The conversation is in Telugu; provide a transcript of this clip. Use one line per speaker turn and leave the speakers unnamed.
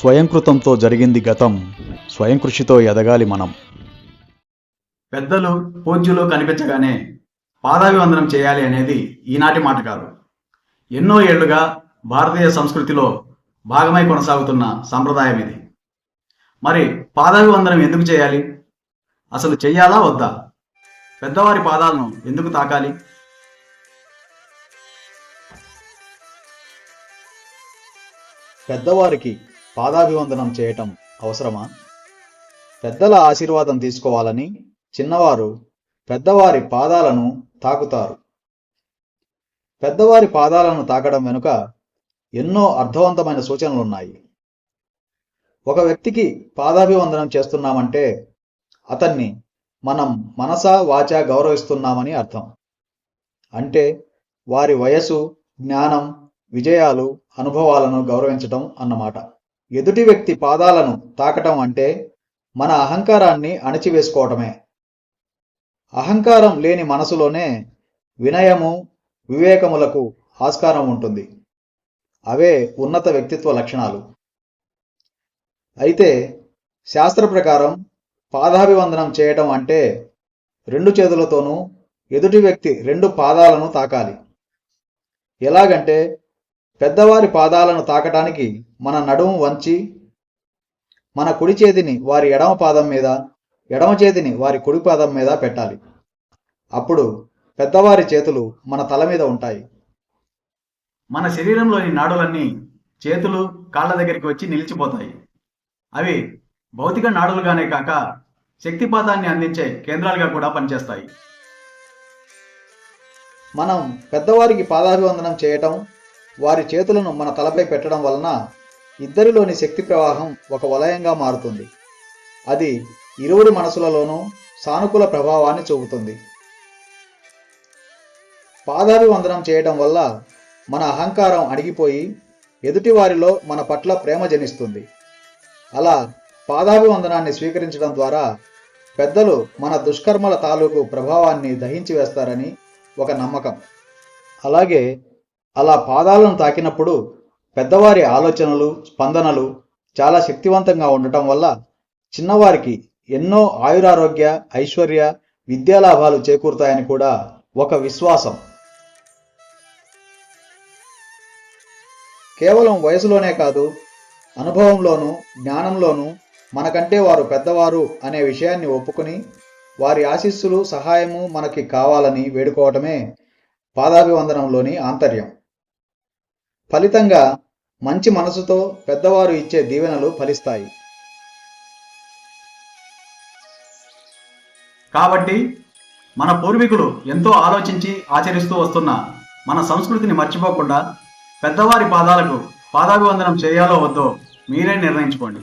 స్వయంకృతంతో జరిగింది గతం. స్వయం కృషితో ఎదగాలి మనం.
పెద్దలు పూజ్యులు కనిపించగానే పాదాభివందనం చేయాలి అనేది ఈనాటి మాట కాదు. ఎన్నో ఏళ్ళుగా భారతీయ సంస్కృతిలో భాగమై కొనసాగుతున్న సంప్రదాయం ఇది. మరి పాదాభివందనం ఎందుకు చేయాలి? అసలు చెయ్యాలా వద్దా? పెద్దవారి పాదాలను ఎందుకు తాకాలి?
పెద్దవారికి పాదాభివందనం చేయటం అవసరమా? పెద్దల ఆశీర్వాదం తీసుకోవాలని చిన్నవారు పెద్దవారి పాదాలను తాకుతారు. పెద్దవారి పాదాలను తాకడం వెనుక ఎన్నో అర్థవంతమైన సూచనలున్నాయి. ఒక వ్యక్తికి పాదాభివందనం చేస్తున్నామంటే అతన్ని మనం మనస వాచ గౌరవిస్తున్నామని అర్థం. అంటే వారి వయసు జ్ఞానం విజయాలు అనుభవాలను గౌరవించటం అన్నమాట. ఎదుటి వ్యక్తి పాదాలను తాకటం అంటే మన అహంకారాన్ని అణచివేసుకోవటమే. అహంకారం లేని మనసులోనే వినయము వివేకములకు ఆస్కారం ఉంటుంది. అవే ఉన్నత వ్యక్తిత్వ లక్షణాలు. అయితే శాస్త్ర ప్రకారం పాదాభివందనం చేయటం అంటే రెండు చేతులతోనూ ఎదుటి వ్యక్తి రెండు పాదాలను తాకాలి. ఎలాగంటే పెద్దవారి పాదాలను తాకటానికి మన నడుము వంచి మన కుడి చేతిని వారి ఎడమ పాదం మీద ఎడమ చేతిని వారి కుడి పాదం మీద పెట్టాలి. అప్పుడు పెద్దవారి చేతులు మన తల మీద ఉంటాయి.
మన శరీరంలోని నాడులన్నీ చేతులు కాళ్ళ దగ్గరికి వచ్చి నిలిచిపోతాయి. అవి భౌతిక నాడులుగానే కాక శక్తిపాతాన్ని అందించే కేంద్రాలుగా కూడా పనిచేస్తాయి.
మనం పెద్దవారికి పాదాభివందనం చేయటం వారి చేతులను మన తలపై పెట్టడం వలన ఇద్దరిలోని శక్తి ప్రవాహం ఒక వలయంగా మారుతుంది. అది ఇరువురి మనసులలోనూ సానుకూల ప్రభావాన్ని చూపుతుంది. పాదాభివందనం చేయడం వల్ల మన అహంకారం అణిగిపోయి ఎదుటి వారిలో మన పట్ల ప్రేమ జనిస్తుంది. అలా పాదాభివందనాన్ని స్వీకరించడం ద్వారా పెద్దలు మన దుష్కర్మల తాలూకు ప్రభావాన్ని దహించి వేస్తారని ఒక నమ్మకం. అలాగే అలా పాదాలను తాకినప్పుడు పెద్దవారి ఆలోచనలు స్పందనలు చాలా శక్తివంతంగా ఉండటం వల్ల చిన్నవారికి ఎన్నో ఆయురారోగ్య ఐశ్వర్య విద్యాలాభాలు చేకూరుతాయని కూడా ఒక విశ్వాసం. కేవలం వయసులోనే కాదు అనుభవంలోనూ జ్ఞానంలోనూ మనకంటే వారు పెద్దవారు అనే విషయాన్ని ఒప్పుకొని వారి ఆశీస్సులు సహాయము మనకి కావాలని వేడుకోవటమే పాదాభివందనంలోని ఆంతర్యం. ఫలితంగా మంచి మనసుతో పెద్దవారు ఇచ్చే దీవెనలు ఫలిస్తాయి.
కాబట్టి మన పూర్వీకులు ఎంతో ఆలోచించి ఆచరిస్తూ వస్తున్న మన సంస్కృతిని మర్చిపోకుండా పెద్దవారి పాదాలకు పాదాభివందనం చేయాలో వద్దో మీరే నిర్ణయించుకోండి.